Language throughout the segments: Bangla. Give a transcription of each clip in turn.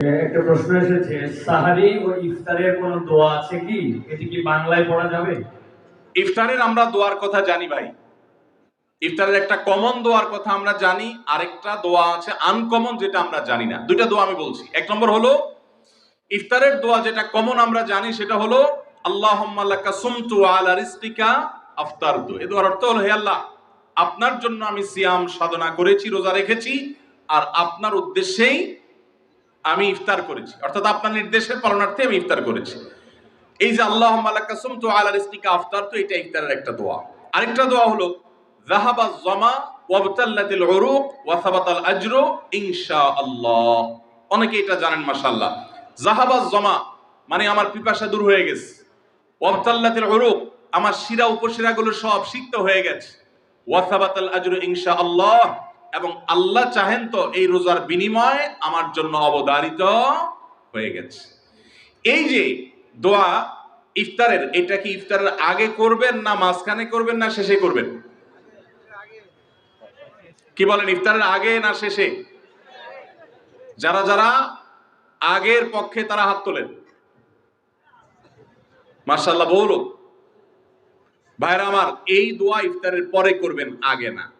একটা প্রশ্ন এসেছে, সাহারি ও ইফতারের দোয়া আছে কি? এটি কি বাংলায় পড়া যাবে? ইফতারের আমরা দোয়ার কথা জানি ভাই। ইফতারের একটা কমন দোয়ার কথা আমরা জানি, আরেকটা দোয়া আছে আনকমন যেটা আমরা জানি না। দুইটা দোয়া আমি বলছি। এক নম্বর হলো, ইফতারের দোয়া যেটা কমন আমরা জানি, সেটা হলো, আল্লাহুম্মা এই দোয়ার অর্থ হলো, হে আল্লাহ, আপনার জন্য আমি সিয়াম সাধনা করেছি, রোজা রেখেছি, আর আপনার উদ্দেশ্যেই আমি ইফতার করেছি। অর্থাৎ আপনার নির্দেশের পালনার্থে আমি ইফতার করেছি। এই যে আল্লাহ মালাকাসুম তো আলা রিস্তিকা আফতার, তো এটা ইফতারের একটা দোয়া। আরেকটা দোয়া হলো জাহাবা জমা ওয়াবতাল্লাতিল উরুক ওয়া সাবাতাল আজরু ইনশাআল্লাহ। অনেকে এটা জানেন, মাশাআল্লাহ। জাহাবা জমা মানে আমার পিপাসা দূর হয়ে গেছে। ওয়াবতাল্লাতিল উরুক, আমার শিরা উপশিরাগুলো সব সিক্ত হয়ে গেছে। ওয়া সাবাতাল আজরু ইনশাআল্লাহ। এবং আল্লাহ চাহেন তো এই রোজার বিনিময় আমার জন্য অবদারিত হয়ে গেছে। এই যে দোয়া ইফতারের, এটা কি ইফতারের আগে করবেন না মাঝখানে করবেন না শেষে করবেন? কি বলেন, ইফতারের আগে না শেষে? যারা যারা আগের পক্ষে তারা হাত তোলেন। মার্শাল্লাহ বলো। ভাইরা আমার, এই দোয়া ইফতারের পরে করবেন, আগে না।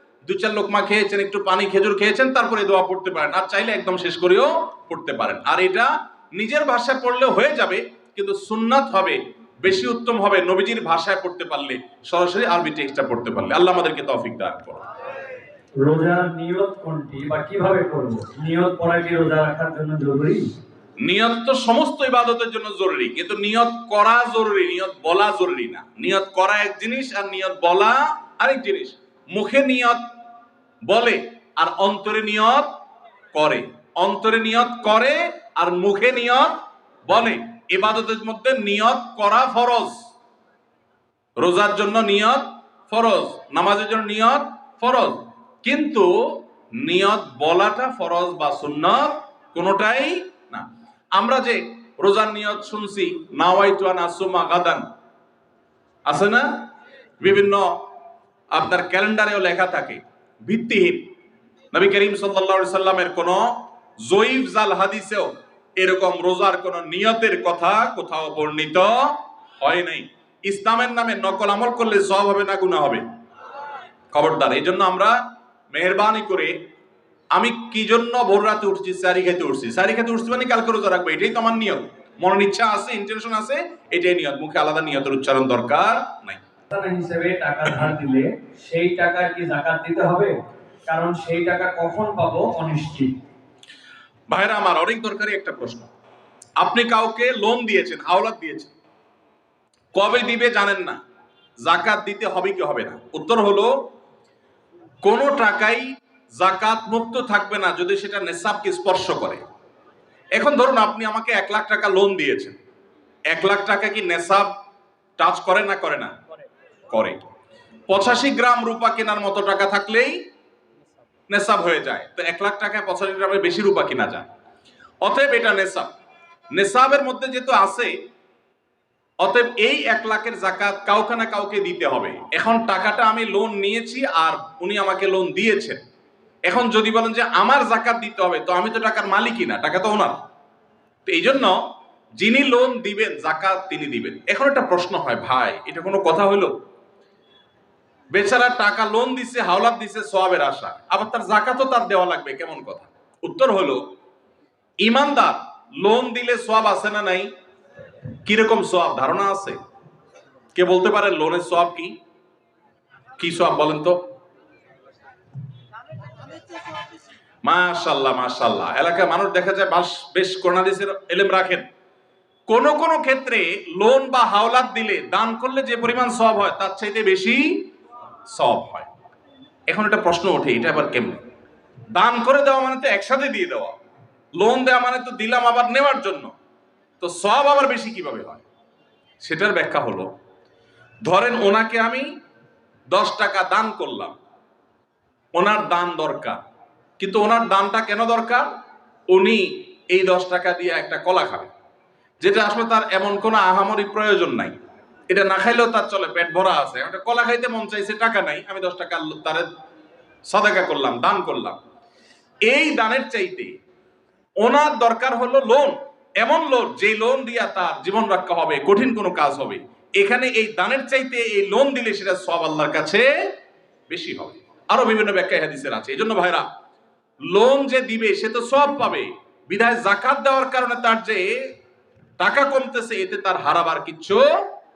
দু চার লোকমা খেয়েছেন একটু পানি খেজুর খেয়েছেন তারপরে দোয়া পড়তে পারেন। আর চাইলে একদম শেষ করেও পড়তে পারেন। আর এটা নিজের ভাষায় পড়লে হয়ে যাবে কিন্তু সুন্নাত হবে বেশি উত্তম হবে নবীজির ভাষায় পড়তে পারলে সরাসরি আরবি টেক্সটটা পড়তে পারলে। আল্লাহ আমাদেরকে তৌফিক দান করুন। রোজার নিয়ত কোনটি বা কীভাবে করব? নিয়ত পড়া কি রোজা রাখার জন্য জরুরি? নিয়ত তো সমস্ত ইবাদতের জন্য জরুরি কিন্তু নিয়ত করা জরুরি নিয়ত বলা জরুরি না। নিয়ত করা এক জিনিস আর নিয়ত বলা আরেক জিনিস। মুখে নিয়ত বলে আর অন্তরে নিয়ত করে। অন্তরে নিয়ত করে আর মুখে নিয়ত বলে। ইবাদতের মধ্যে নিয়ত করা ফরজ। রোজার জন্য নিয়ত ফরজ। নামাজের জন্য নিয়ত ফরজ। কিন্তু নিয়ত বলাটা ফরজ বা সুন্নত কোনোটাই না। আমরা যে রোজার নিয়ত শুনছি নাওয়াইতু আন আসুমা গাদান, আছে না? বিভিন্ন আপনার ক্যালেন্ডারেও লেখা থাকে, ভিত্তিহীন। নবী করিম সাল্লাল্লাহু সাল্লামের কোন জয়ীফ জাল হাদিসেও এরকম রোজার কোন নিয়তের কথা কোথাও বর্ণিত হয় নাই। ইসলামের নামে নকল আমল করলে সব হবে না গুনাহ হবে? খবরদার, এই জন্য আমরা মেহরবানি করে আমি কি জন্য ভোর রাতে উঠছি সারি খেতে উঠছি? সারি খেতে উঠছি মানে কালকে রোজা রাখব? এটাই তো আমার নিয়ত। মনের ইচ্ছা আছে ইন্টেনশন আছে, এটাই নিয়ত। মুখে আলাদা নিয়তের উচ্চারণ দরকার নাই। হিসেবে টাকা ধার দিলে সেই টাকার কি জাকাত দিতে হবে? কারণ সেই টাকা কখন পাবো অনিশ্চিত। ভাইরা আমার অনেক দরকারি একটা প্রশ্ন। আপনি কাউকে লোন দিয়েছেন দিয়েছেন। কবে দিবে জানেন না। জাকাত দিতে হবে কি হবে না। উত্তর হলো, কোনো টাকাই জাকাত মুক্ত থাকবে না যদি সেটা নেশাবকে স্পর্শ করে। এখন ধরুন আপনি আমাকে এক লাখ টাকা লোন দিয়েছেন। এক লাখ টাকা কি নেশাব টাচ করে না করে না? করে। পঁচাশি গ্রাম রূপা কেনার মতো টাকা থাকলেই নেশাব হয়ে যায়। তো এক লাখ টাকায় পঁচাশি গ্রামের বেশি রূপা কিনা যায়। অতএব এটা নেশাব। নেশাবের মধ্যে যেহেতু আছে, অতএব এই এক লাখের জাকাত কাউকে না কাউকে দিতে হবে। এখন টাকাটা আমি লোন নিয়েছি আর উনি আমাকে লোন দিয়েছেন। এখন যদি বলেন যে আমার জাকাত দিতে হবে, তো আমি তো টাকার মালিকই না, টাকা তো ওনার। তো এই জন্য যিনি লোন দিবেন, জাকাত তিনি দিবেন। এখন একটা প্রশ্ন হয়, ভাই, এটা কোনো কথা হইল বেচারা টাকা লোন দিছে, হাওলাত দিছে সোয়াবের আশা। আবার তার জাকাতও তার দেওয়া লাগবে, কেমন কথা? উত্তর হলো, ইমানদার লোন দিলে সোয়াব আছে না নাই? কীরকম সোয়াব ধারণা আছে? কে বলতে পারে লোনের সোয়াব কি? কি সোয়াব বলেন তো? মাশাল্লাহ মাশাল্লাহ। এলাকায় মানুষ দেখা যায় বাস, বেশ করোনাদিসের এলেম রাখেন। কোন কোন ক্ষেত্রে লোন বা হাওলাত দিলে দান করলে যে পরিমাণ সব হয়, তার চাইতে বেশি সব হয়। এখন একটা প্রশ্ন ওঠে, এটা আবার কেমন? দান করে দেওয়া মানে তো একসাথে দিয়ে দেওয়া। লোন দেওয়া মানে তো দিলাম আবার নেওয়ার জন্য। তো সব আবার বেশি কীভাবে হয়? সেটার ব্যাখ্যা হলো, ধরেন ওনাকে আমি দশ টাকা দান করলাম। ওনার দান দরকার। কিন্তু ওনার দানটা কেন দরকার? উনি এই দশ টাকা দিয়ে একটা কলা খাবে যেটা আসলে তার এমন কোনো আহামরি প্রয়োজন নাই। এটা না খাইলেও তার চলে, পেট ভরা আছে। কলা খাইতে মন চাইছে, টাকা নাই। আমি দশ টাকা তার সদাকা করলাম, দান করলাম। এই দানের চাইতে ওনার দরকার হলো লোন এমন লোন যে লোন দিয়া তার জীবন রক্ষা হবে, কঠিন কোনো কাজ হবে। এখানে এই দানের চাইতে এই লোন দিলে সেটা সব আল্লাহর কাছে বেশি হবে। আরও বিভিন্ন ব্যাখ্যা হাদিসের আছে। এই জন্য ভাইরা লোন যে দিবে, সে তো সব পাবে। বিধায় জাকাত দেওয়ার কারণে তার যে টাকা কমতেছে, এতে তার হারাবার কিচ্ছু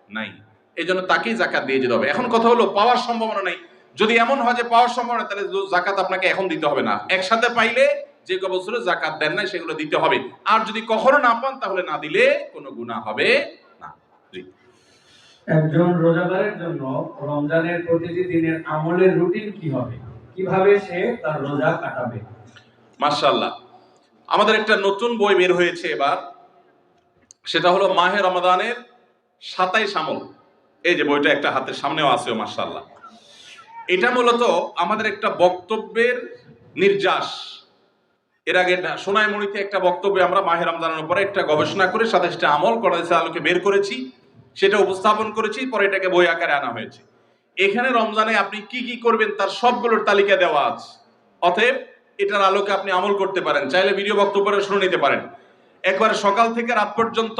নাই। এই জন্য তাকেই জাকাত দিয়ে যেতে হবে। এখন কথা হলো পাওয়ার সম্ভাবনা নাই। যদি এমন হয় যে পাওয়ার সম্ভাবনা তাহলে জাকাত আপনাকে এখন দিতে হবে না। একসাথে পাইলে যে ক বছরে জাকাত দেন নাই সেগুলো দিতে হবে। আর যদি কখনো না পান তাহলে না দিলে কোনো গুণা হবে না। একজন রোজাদারের জন্য রমজানের প্রতিটি দিনের আমলের রুটিন কি হবে? কীভাবে সে তার রোজা কাটাবে? মার্শাল্লাহ আমাদের একটা নতুন বই বের হয়েছে এবার। সেটা হলো মাহে রমাদানের সাতাইশ আমল। এই যে বইটা একটা হাতের সামনেও আছে মার্শাল্লাহ এটা মূলত আমাদের একটা বক্তব্যের নির্যাস। এর আগে সোনাইমণিতে একটা বক্তব্যে আমরা মাহে রমজানের উপরে একটা গবেষণা করে সাতাইশটা আমল করা আলোকে বের করেছি, সেটা উপস্থাপন করেছি, পরে এটাকে বই আকারে আনা হয়েছে। এখানে রমজানে আপনি কি কি করবেন তার সবগুলোর তালিকা দেওয়া আছে। অতএব এটার আলোকে আপনি আমল করতে পারেন, চাইলে ভিডিও বক্তব্যটা শুনে নিতে পারেন। একবার সকাল থেকে রাত পর্যন্ত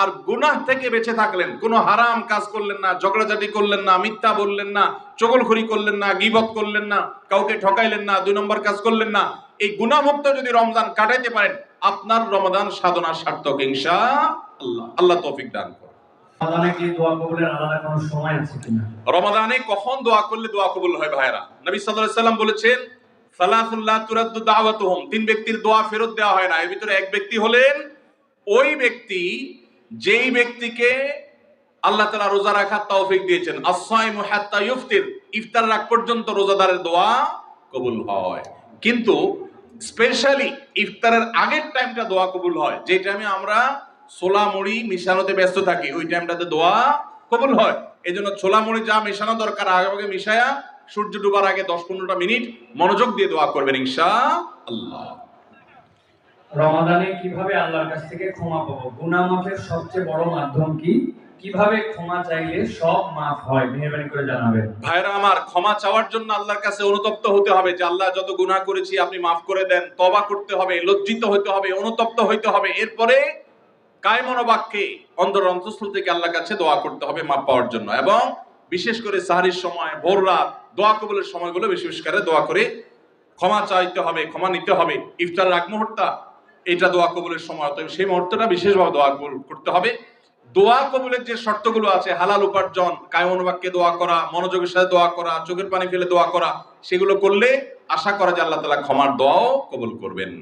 আর গুনাহ থেকে বেঁচে থাকলেন। কোনো হারাম কাজ করলেন না ঝগড়াঝাটি করলেন না মিথ্যা বললেন না চগলখড়ি করলেন না গিবত করলেন না কাউকে ঠকাইলেন না দুই নম্বর কাজ করলেন না। এই গুনাহমুক্ত যদি রমজান কাটাইতে পারেন আপনার রমজান সাধনা সার্থক ইনশা আল্লাহ আল্লাহ তৌফিক দান করুন। রমাদানে কখন দোয়া করলে দোয়া কবুল হয় ভাইরা নবী সাল্লাল্লাহু আলাইহি সাল্লাম বলেছেন সালাতুল্লাহ তুরাদ্দু দাওয়াতুহুম। তিন ব্যক্তির দোয়া ফেরত দেওয়া হয় না এর ভিতরে এক ব্যক্তি হলেন ওই ব্যক্তি যেই ব্যক্তিকে আল্লাহ তাআলা রোজা রাখার তৌফিক দিয়েছেন as-সাইমু হাত্তা ইফতির ইফতার রাখ পর্যন্ত রোজাদারের দোয়া কবুল হয়। কিন্তু স্পেশালি ইফতারের আগের টাইমটা দোয়া কবুল হয় যে টাইমে আমরা ছোলা মুড়ি মিশানোতে ব্যস্ত থাকি, ওই টাইমটাতে দোয়া কবুল হয়। এই জন্য ছোলা মুড়ি যা মেশানো দরকার আগে আগে মিশায়া সূর্য ডুবার আগে দশ পনেরোটা মিনিট মনোযোগ দিয়ে দোয়া করবেন ইনশা আল্লাহ রমাদানে কীভাবে আল্লাহর কাছ থেকে ক্ষমা পাবো? গুনাহ মাফের সবচেয়ে বড় মাধ্যম কি? কীভাবে ক্ষমা চাইলে সব মাফ হয়? মেহরবানি করে জানাবেন। ভাইরা আমার, ক্ষমা চাওয়ার জন্য আল্লাহর কাছে অনুতপ্ত হতে হবে যে আল্লাহ যত গুনাহ করেছি আপনি মাফ করে দেন তবা করতে হবে, লজ্জিত হতে হবে, অনুতপ্ত হইতে হবে। এরপরে কায় মনোবাক্যে অন্তর অন্তঃস্থল থেকে আল্লাহর কাছে দোয়া করতে হবে মাপ পাওয়ার জন্য এবং বিশেষ করে সাহারির সময়, ভোর রাত, দোয়া কবলের সময়গুলো বেশি বেশি করে দোয়া করে ক্ষমা চাইতে হবে, ক্ষমা নিতে হবে। ইফতারের আগ মুহূর্তটা এটা দোয়া কবুলের সময়, অতএব সেই মুহূর্তটা বিশেষভাবে দোয়া কবুল করতে হবে। দোয়া কবুলের যে শর্তগুলো আছে, হালাল উপার্জন কায় অনুবাক্যে দোয়া করা, মনোযোগের সাথে দোয়া করা, চোখের পানি ফেলে দোয়া করা, সেগুলো করলে আশা করা যায় আল্লাহ তালা ক্ষমার দোয়াও কবুল করবেন।